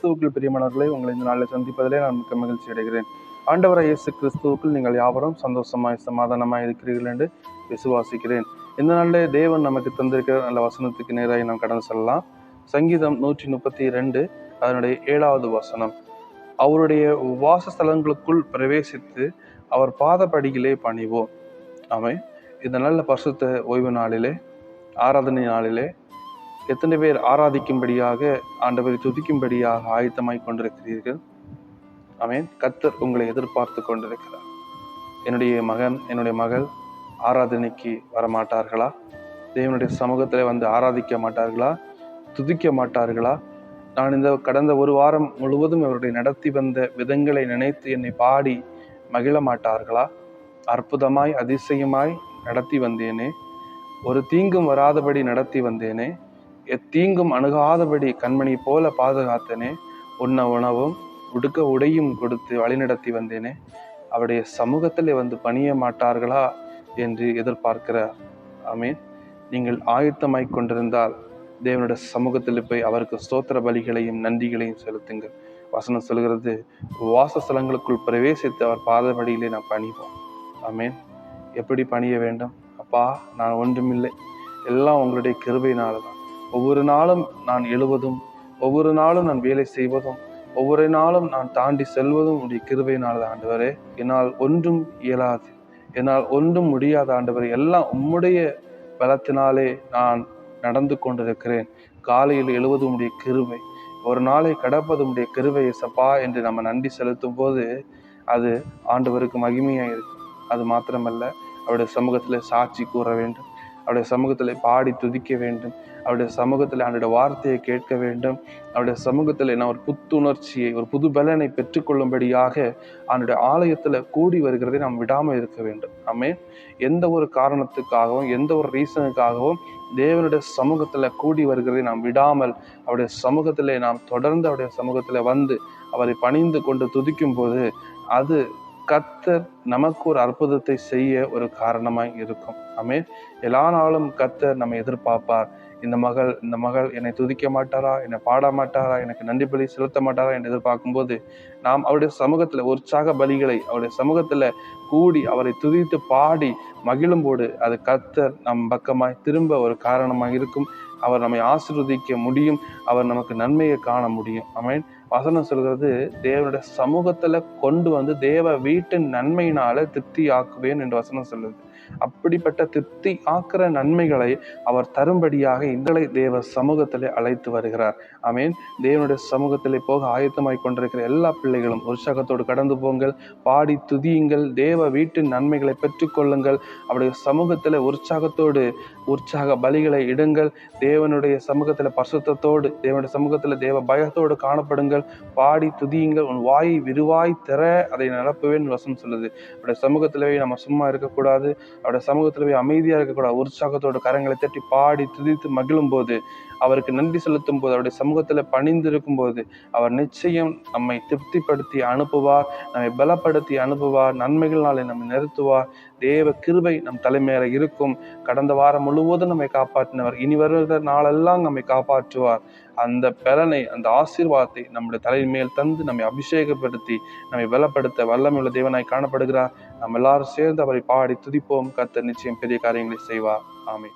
கிறிஸ்துவுக்குள் பிரியமானவர்களை உங்களை இந்த நாளில் சந்திப்பதிலே நான் மிக்க மகிழ்ச்சி அடைகிறேன். ஆண்டவர இயேசு கிறிஸ்துவுக்குள் நீங்கள் யாவரும் சந்தோஷமாய் சமாதானமாய் இருக்கிறீர்கள் என்று விசுவாசிக்கிறேன். இந்த நாளிலே தேவன் நமக்கு தந்திருக்கிற நல்ல வசனத்துக்கு நேராக நாம் கடந்து செல்லலாம். சங்கீதம் நூற்றி முப்பத்தி ரெண்டு அதனுடைய ஏழாவது வசனம். அவருடைய வாசஸ்தலங்களுக்குள் பிரவேசித்து அவர் பாதப்படியிலே பணிவோம். ஆமை இந்த நல்ல பரிசுத்த ஓய்வு நாளிலே ஆராதனை நாளிலே எத்தனை பேர் ஆராதிக்கும்படியாக ஆண்டவரை துதிக்கும்படியாக ஆயத்தமாய் கொண்டிருக்கிறீர்கள்? ஆமேன். கத்தர் உங்களை எதிர்பார்த்து கொண்டிருக்கிறார். என்னுடைய மகன் என்னுடைய மகள் ஆராதனைக்கு வரமாட்டார்களா? தேவனுடைய சமூகத்தில் வந்து ஆராதிக்க மாட்டார்களா? துதிக்க மாட்டார்களா? நான் இந்த கடந்த ஒரு வாரம் முழுவதும் அவருடைய நடத்தி வந்த விதங்களை நினைத்து என்னை பாடி மகிழ மாட்டார்களா? அற்புதமாய் அதிசயமாய் நடத்தி வந்தேனே. ஒரு தீங்கும் வராதபடி நடத்தி வந்தேனே. எத்தீங்கும் அணுகாதபடி கண்மணி போல பாதுகாத்தனே. உண்ண உணவும் உடுக்க உடையும் கொடுத்து வழிநடத்தி வந்தேனே. அவருடைய சமூகத்தில் வந்து பணிய மாட்டார்களா என்று எதிர்பார்க்கிறார் ஆமீன். நீங்கள் ஆயத்தமாய் கொண்டிருந்தால் தேவனுடைய சமூகத்தில் போய் அவருக்கு ஸ்தோத்திர பலிகளையும் நன்றிகளையும் செலுத்துங்கள். வசனம் சொல்கிறது வாசஸ்தலங்களுக்குள் பிரவேசித்து அவர் பாதபடியிலே நான் பணிவோம். ஆமீன். எப்படி பணிய வேண்டும்? அப்பா நான் ஒன்றுமில்லை. எல்லாம் உங்களுடைய கிருபையினால தான் ஒவ்வொரு நாளும் நான் எழுவதும் ஒவ்வொரு நாளும் நான் வேலை செய்வதும் ஒவ்வொரு நாளும் நான் தாண்டி செல்வதும் உடைய கிருபையினால் ஆண்டவரே. என்னால் ஒன்றும் இயலாது. என்னால் ஒன்றும் முடியாத ஆண்டவர். எல்லாம் உம்முடைய பலத்தினாலே நான் நடந்து கொண்டிருக்கிறேன். காலையில் எழுவது உடைய கிருபை. ஒரு நாளை கடப்பது உடைய கிருபை சப்பா என்று நம்ம நன்றி செலுத்தும் போது அது ஆண்டவருக்கு மகிமையாக இருக்கும். அது மாத்திரமல்ல அவருடைய சமூகத்தில் சாட்சி கூற வேண்டும். அவருடைய சமூகத்தில் பாடி துதிக்க வேண்டும். அவருடைய சமூகத்தில் அவருடைய வார்த்தையை கேட்க வேண்டும். அவருடைய சமூகத்தில் நான் ஒரு புத்துணர்ச்சியை ஒரு புது பலனை பெற்றுக்கொள்ளும்படியாக அவனுடைய ஆலயத்தில் கூடி வருகிறதை நாம் விடாமல் இருக்க வேண்டும். ஆமே எந்த ஒரு காரணத்துக்காகவும் எந்த ஒரு ரீசனுக்காகவும் தேவனுடைய சமூகத்தில் கூடி வருகிறதை நாம் விடாமல் அவருடைய சமூகத்தில் நாம் தொடர்ந்து அவருடைய சமூகத்தில் வந்து அவரை பணிந்து கொண்டு துதிக்கும் போது அது கத்தர் நமக்கு ஒரு அற்புதத்தை செய்ய ஒரு காரணமாய் இருக்கும். ஆமே எல்லா நாளும் கத்தர் நம்ம எதிர்பார்ப்பார். இந்த மகள் இந்த மகள் என்னை துதிக்க மாட்டாரா? என்னை பாட மாட்டாரா? எனக்கு நன்றி பலி செலுத்த மாட்டாரா என்று எதிர்பார்க்கும்போது நாம் அவருடைய சமூகத்தில் உற்சாக பலிகளை அவருடைய சமூகத்தில் கூடி அவரை துதித்து பாடி மகிழும்போது அது கத்தர் நம் பக்கமாய் திரும்ப ஒரு காரணமாக இருக்கும். அவர் நம்மை ஆசிர்வதிக்க முடியும். அவர் நமக்கு நன்மையை காண முடியும். அமேன் வசனம் சொல்கிறது தேவனுடைய சமூகத்தில் கொண்டு வந்து தேவ வீட்டின் நன்மையினால திருப்தி ஆக்குவேன் என்று வசனம் சொல்லுது. அப்படிப்பட்ட திருப்தி ஆக்கிற நன்மைகளை அவர் தரும்படியாக இந்தளை தேவ சமூகத்திலே அழைத்து வருகிறார். ஆமீன். தேவனுடைய சமூகத்திலே போக ஆயத்தமாய் கொண்டிருக்கிற எல்லா பிள்ளைகளும் உற்சாகத்தோடு கடந்து போங்கள். பாடி துதியுங்கள். தேவ வீட்டின் நன்மைகளை பெற்றுக்கொள்ளுங்கள் அவருடைய சமூகத்தில் உற்சாகத்தோடு உற்சாக பலிகளை இடுங்கள். தேவனுடைய சமூகத்தில் பசுத்தத்தோடு தேவனுடைய சமூகத்தில் தேவ பயத்தோடு காணப்படுங்கள். பாடி துதியுங்கள். உன் வாயை விரிவாய் திற. அதை நிரப்புவேன் வசம் சொல்லுது. அவருடைய சமூகத்திலேயே நம்ம சும்மா இருக்கக்கூடாது. அவருடைய சமூகத்தில் போய் அமைதியாக இருக்கக்கூடாது. உற்சாகத்தோட கரங்களை தட்டி பாடி துதித்து மகிழும் போது அவருக்கு நன்றி செலுத்தும் போது அவருடைய சமூகத்தில் பணிந்திருக்கும் போது அவர் நிச்சயம் நம்மை திருப்திப்படுத்தி அனுப்புவார் நம்மை பலப்படுத்தி அனுப்புவார் நாளை நம்மை நிறுத்துவார். தேவ கிருபை நம் தலைமையில இருக்கும். கடந்த வாரம் முழுவதும் நம்மை காப்பாற்றினவர். இனி வருகிற நாளெல்லாம் நம்மை காப்பாற்றுவார். அந்த பலனை அந்த ஆசீர்வாதத்தை நம்முடைய தலைமையில் தந்து நம்மை அபிஷேகப்படுத்தி நம்மை பலப்படுத்த வல்லமையுள்ள தேவனாய் காணப்படுகிறார். நம்ம எல்லாரும் சேர்ந்து அவரை பாடி துதிப்போம். கத்த நிச்சயம் பெரிய காரியங்களை செய்வார். ஆமே